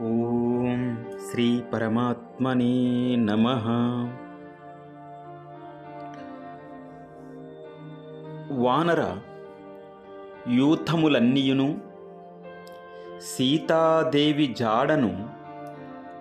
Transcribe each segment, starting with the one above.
ఓం శ్రీ పరమాత్మనే నమ. వానర యూథములన్నీయును సీతాదేవి జాడను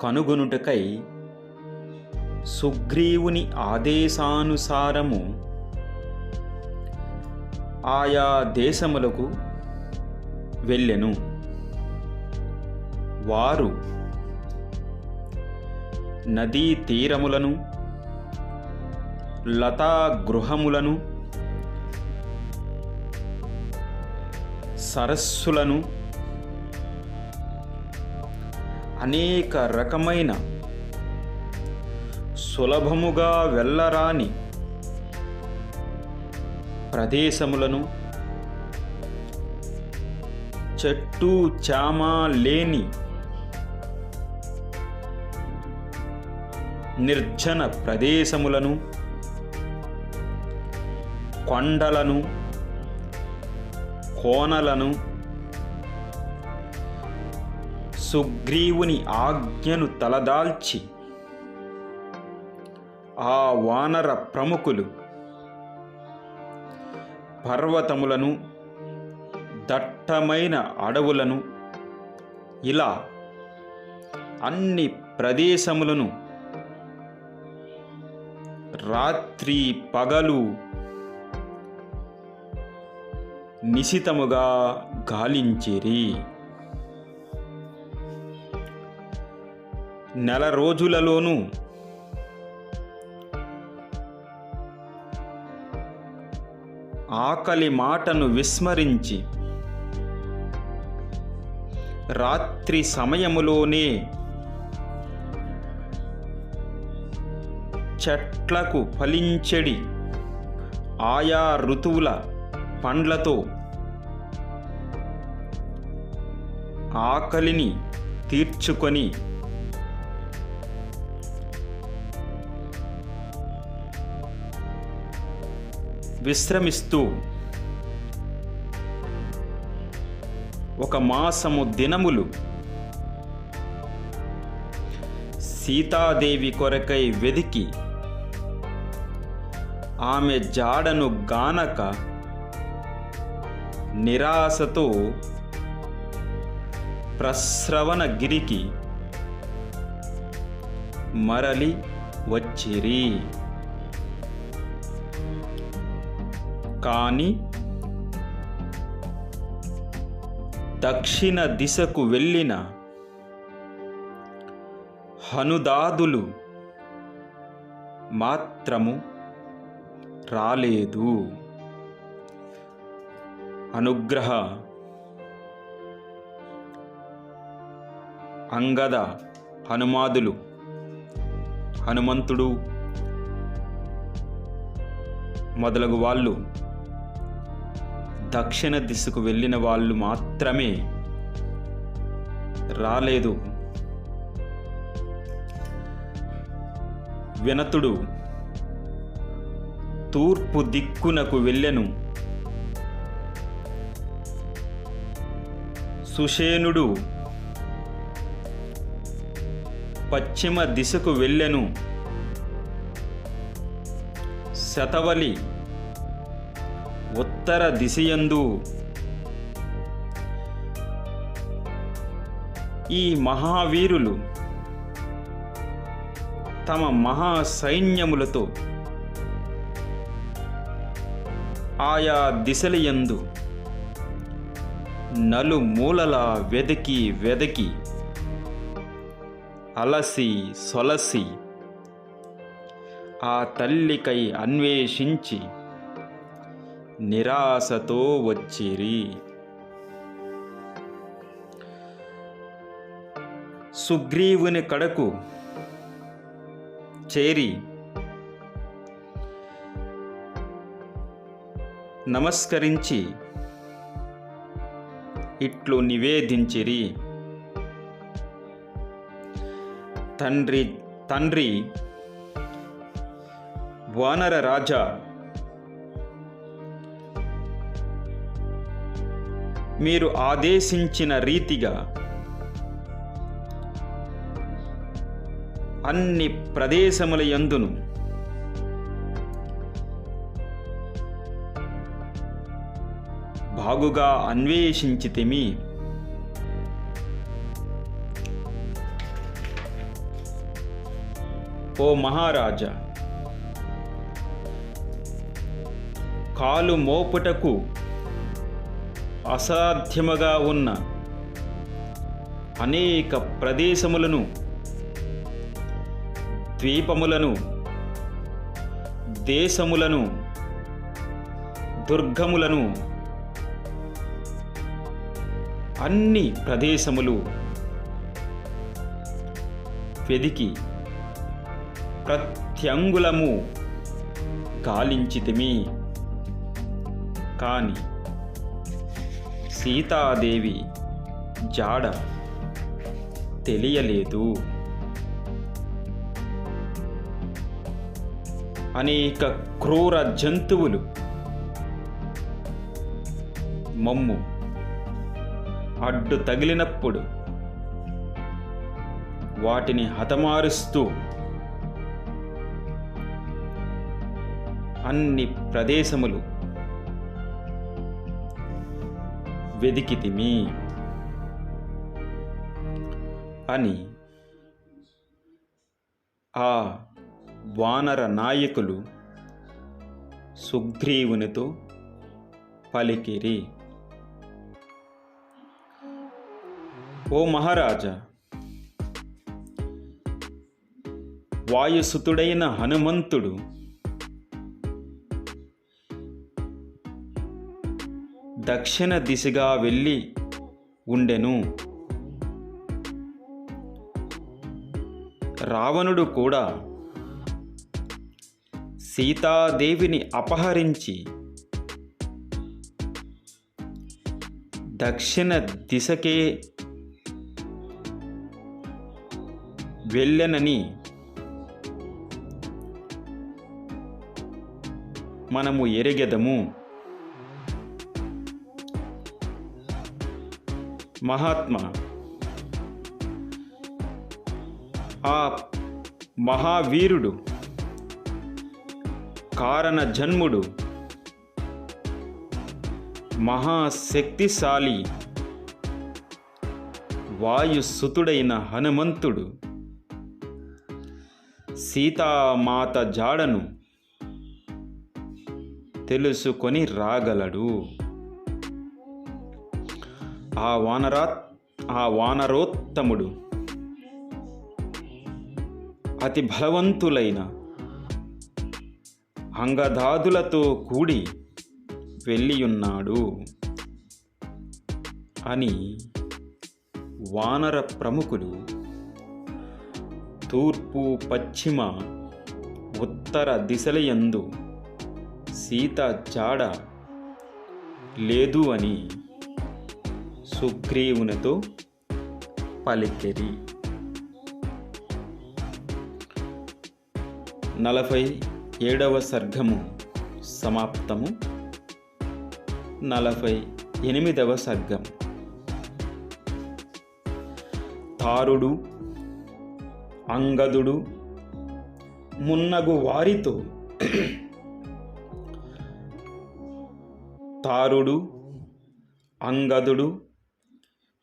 కనుగొనుటకై సుగ్రీవుని ఆదేశానుసారము ఆయా దేశములకు వెళ్ళెను. వారు నదీ తీరములను లతా గృహములను సరస్సులను అనేక రకమైన సులభముగా వెళ్ళరాని ప్రదేశములను చెట్టు చామ లేని నిర్జన ప్రదేశములను కొండలను కోనలను సుగ్రీవుని ఆజ్ఞను తలదాల్చి ఆ వానర ప్రముఖులు పర్వతములను దట్టమైన అడవులను ఇలా అన్ని ప్రదేశములను రాత్రి పగలు నిశితముగా గాలించిరి. నెల రోజులలోనూ ఆకలి మాటను విస్మరించి రాత్రి సమయములోనే చెట్లకు ఫలించెడి. ఆయా ఋతువుల పండ్లతో ఆకలిని తీర్చుకొని విశ్రమిస్తూ ఒక మాసము దినములు సీతాదేవి కొరకై వెదికి ఆమె జాడను గానక నిరాశతో ప్రస్రవణగిరికి మరలి వచ్చిరి. కానీ దక్షిణ దిశకు వెళ్ళిన హనుదాదులు మాత్రము రాలేదు. అనుగ్రహ అంగద హనుమాదులు హనుమంతుడు మొదలగు వాళ్ళు దక్షిణ దిశకు వెళ్ళిన వాళ్ళు మాత్రమే రాలేదు. వినతుడు తూర్పు దిక్కునకు వెళ్ళెను. సుషేనుడు పశ్చిమ దిశకు వెళ్ళెను. శతవలి ఉత్తర దిశయందు ఈ మహావీరులు తమ మహా ఆయా దిశలయందు నలుమూలలా వెదకి వెదకి అలసి సొలసి ఆ తల్లికై అన్వేషించి నిరాశతో వచ్చిరి. సుగ్రీవుని కడకు చేరి నమస్కరించి ఇట్లు నివేదించిరి. తండ్రి తండ్రి వానర రాజా మీరు ఆదేశించిన రీతిగా అన్ని ప్రదేశముల యందును బాగుగా అన్వేషించితిమి ఓ మహారాజా కాలు మోపుటకు అసాధ్యముగా ఉన్న అనేక ప్రదేశములను ద్వీపములను దేశములను దుర్గములను అన్ని ప్రదేశములు వెదికి ప్రత్యంగులము గాలించితిమి. కాని సీతాదేవి జాడ తెలియలేదు. అనేక క్రూర జంతువులు మమ్ము అడ్డు తగిలినప్పుడు వాటిని హతమారుస్తూ అన్ని ప్రదేశములు వెదికితిమి అని ఆ వానర నాయకులు సుగ్రీవునితో పలికిరి. ఓ మహారాజా వాయుసుతుడైన హనుమంతుడు దక్షిణ దిశగా వెళ్ళి ఉండెను. రావణుడు కూడా సీతాదేవిని అపహరించి దక్షిణ దిశకే వెళ్ళనని మనము ఎరిగెదము. మహాత్మ ఆ మహావీరుడు కారణ జన్ముడు మహాశక్తిశాలి వాయుసుతుడైన హనుమంతుడు సీతామాత జాడను తెలుసుకొని రాగలడు. ఆ వానరా ఆ వానరోత్తముడు అతి బలవంతులైన అంగదాదులతో కూడి వెళ్ళియున్నాడు అని వానర ప్రముఖులు తూర్పు పశ్చిమ ఉత్తర దిశలయందు సీత జాడ లేదు అని సుగ్రీవునితో పలికెరి. నలభై ఏడవ సర్గము సమాప్తము. నలభై ఎనిమిదవ సర్గం. తారుడు అంగదుడు మున్నగు వారితో తారుడు అంగదుడు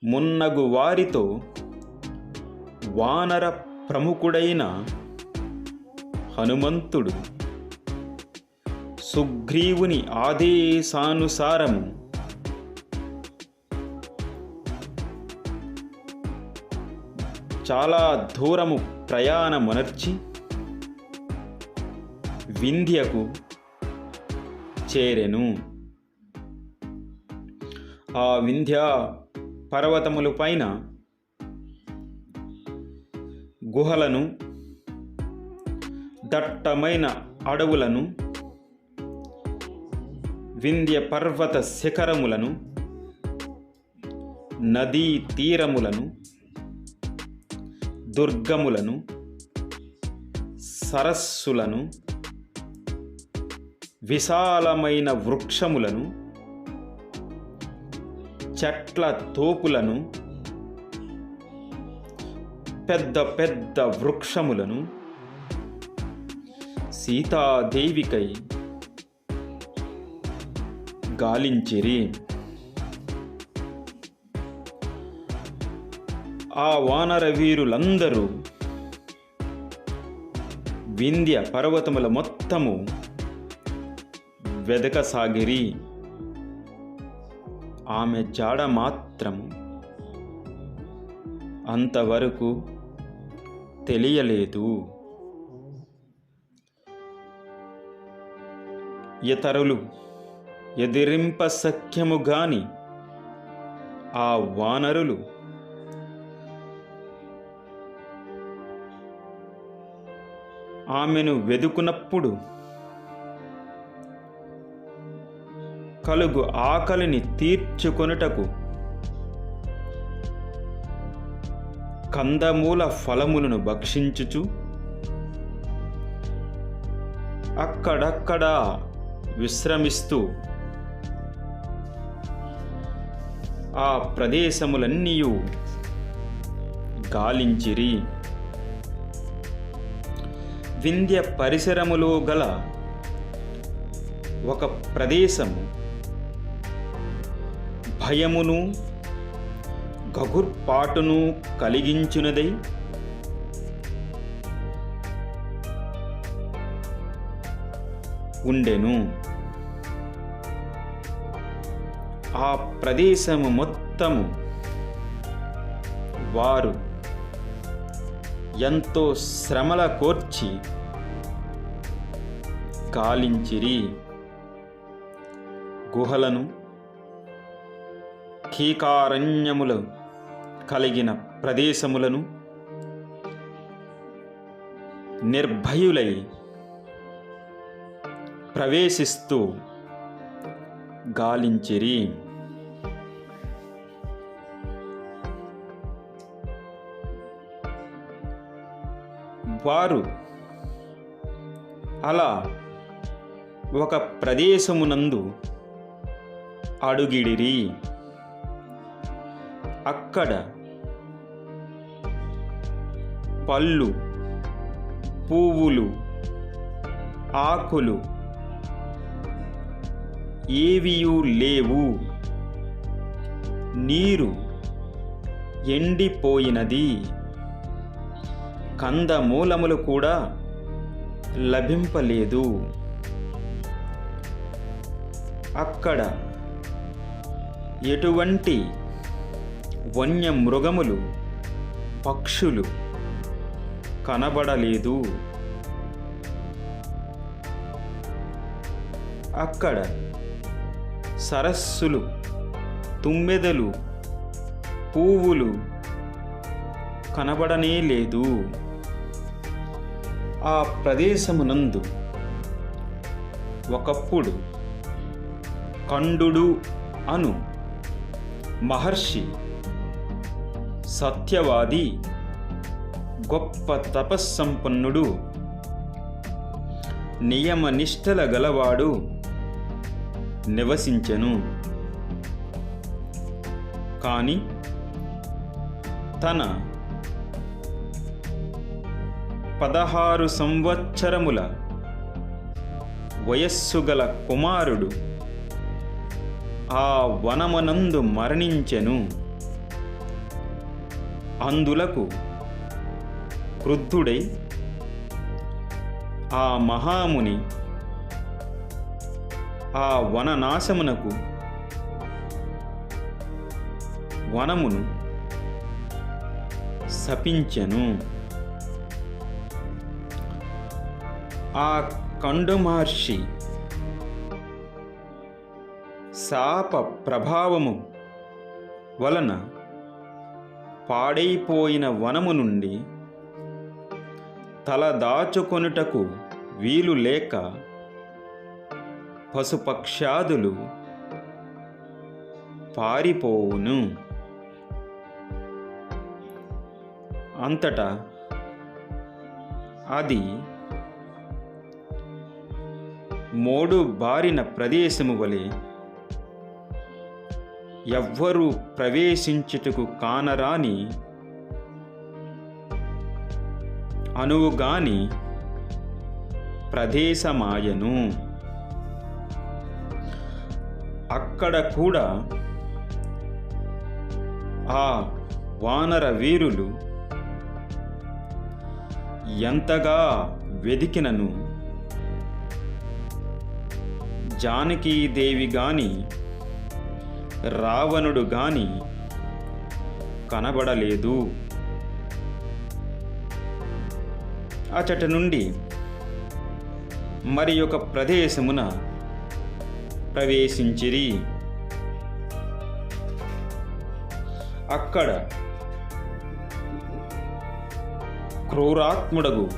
మున్నగు వారితో వానర ప్రముఖుడైన హనుమంతుడు సుగ్రీవుని ఆదేశానుసారము చాలా దూరము ప్రయాణమునర్చి వింధ్యకు చేరెను. ఆ వింధ్య పర్వతముల పైన గుహలను దట్టమైన అడవులను వింధ్య పర్వత శిఖరములను నదీ తీరములను దుర్గములను సరస్సులను విశాలమైన వృక్షములను చెట్ల తోపులను పెద్ద పెద్ద వృక్షములను సీతాదేవికై గాలించిరి. ఆ వానర వీరులందరూ వింధ్య పర్వతముల మొత్తము వెదకసాగిరి. ఆమె జాడ మాత్రము అంతవరకు తెలియలేదు. ఇతరులు ఎదిరింప సఖ్యము గాని ఆ వానరులు ఆమెను వెదుకునప్పుడు కలుగు ఆకలిని తీర్చుకొనుటకు కందమూల ఫలములను భక్షించుచు అక్కడక్కడ విశ్రమిస్తూ ఆ ప్రదేశములన్నీ గాలించిరి. వింధ్య పరిసరములో గల ఒక ప్రదేశము. భయమును గగుర్పాటును కలిగించునదై ఉండెను. ఆ ప్రదేశము మొత్తము వారు ఎంతో శ్రమల కోర్చి గాలించిరి గుహలను కీకారణ్యములు కలిగిన ప్రదేశములను నిర్భయులై ప్రవేశిస్తూ గాలించిరి. వారు అలా ఒక ప్రదేశమునందు అడుగిడిరి. అక్కడ పళ్ళు పువ్వులు ఆకులు ఏవియూ లేవు. నీరు ఎండిపోయినది. కందమూలములు కూడా లభింపలేదు. అక్కడ ఎటువంటి వన్యమృగములు పక్షులు కనబడలేదు. అక్కడ సరస్సులు తుమ్మెదలు పువ్వులు కనబడనే లేదు. ఆ ప్రదేశమునందు ఒకప్పుడు కండుడు అను మహర్షి సత్యవాది గొప్ప తపస్సంపన్నుడు నియమనిష్టల గలవాడు నివసించెను. కానీ తన పదహారు సంవత్సరముల వయస్సు గల కుమారుడు ఆ వనమనందు మరణించెను. అందులకు క్రుద్ధుడై ఆ మహాముని ఆ వననాశమునకు వనమును శపించెను. ఆ కండుమహర్షి శాప ప్రభావము వలన పాడైపోయిన వనము నుండి తల దాచుకొనుటకు వీలు లేక పశుపక్షాదులు పారిపోవును. అంతటా అది మోడు బారిన ప్రదేశము వలె ఎవ్వరూ ప్రవేశించుటకు కానరాని అనువుగాని ప్రదేశమాయను. అక్కడ కూడా ఆ వానర వీరులు ఎంతగా వెదికినను. జానకీదేవి గాని రావణుడు గాని కనబడలేదు. అచట నుండి మరి ఒక ప్రదేశమున ప్రవేశించిరి. అక్కడ క్రూరాత్ముడగు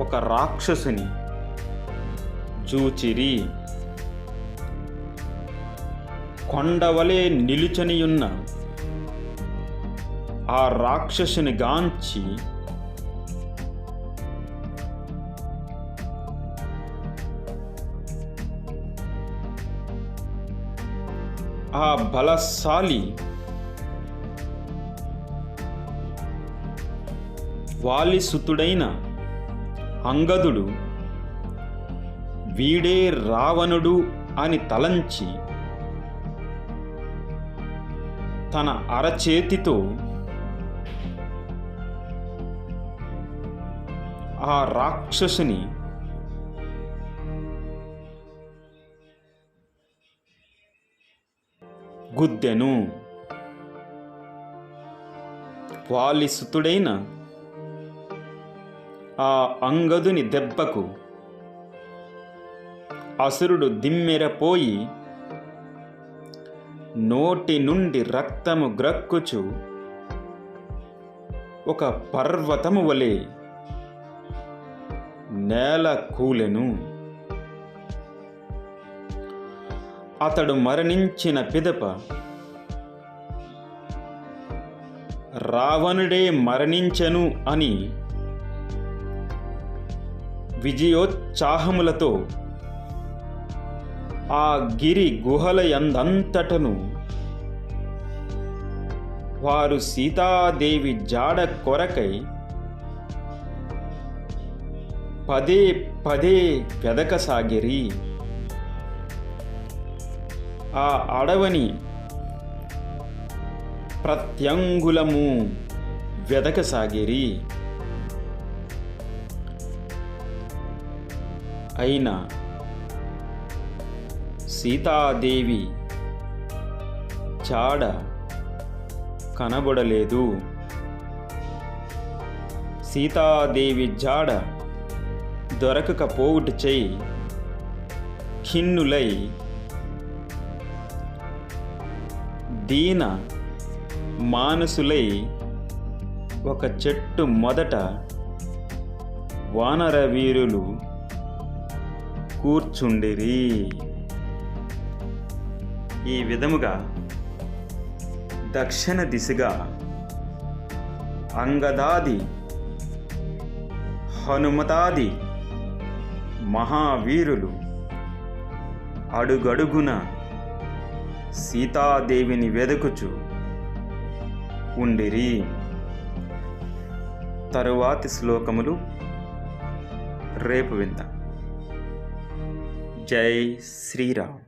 ఒక రాక్షసుని చూచిరి. కొండవలే నిలుచనియున్న ఆ రాక్షసుని గాంచి ఆ బలశాలి వాలిసుతుడైన అంగదుడు వీడే రావణుడు అని తలంచి తన అరచేతితో ఆ రాక్షసుని గుద్దెను. వాలిసుతుడైన ఆ అంగదుని దెబ్బకు అసురుడు దిమ్మెరపోయి నోటి నుండి రక్తము గ్రక్కుచు ఒక పర్వతము వలె నేల కూలెను. అతడు మరణించిన పిదప రావణుడే మరణించెను అని విజయోత్సాహములతో ఆ గిరి గుహలయందంతటను. వారు సీతాదేవి జాడ కొరకై పదే పదే వెదకసాగిరి. ఆ అడవని ప్రత్యంగులము వెదకసాగిరి. అయినా సీతాదేవి చాడ కనబడలేదు. సీతాదేవి జాడ దొరకకపోవుటచై ఖిన్నులై దీన మానసులై ఒక చెట్టు మొదట వానర వీరులు కూర్చుండిరి. ఈ విధముగా దక్షిణ దిశగా అంగదాది హనుమతాది మహావీరులు అడుగడుగున సీతాదేవిని వెదకుచు ఉండిరి. తరువాతి శ్లోకములు రేపు విందాం. జై శ్రీరామ్.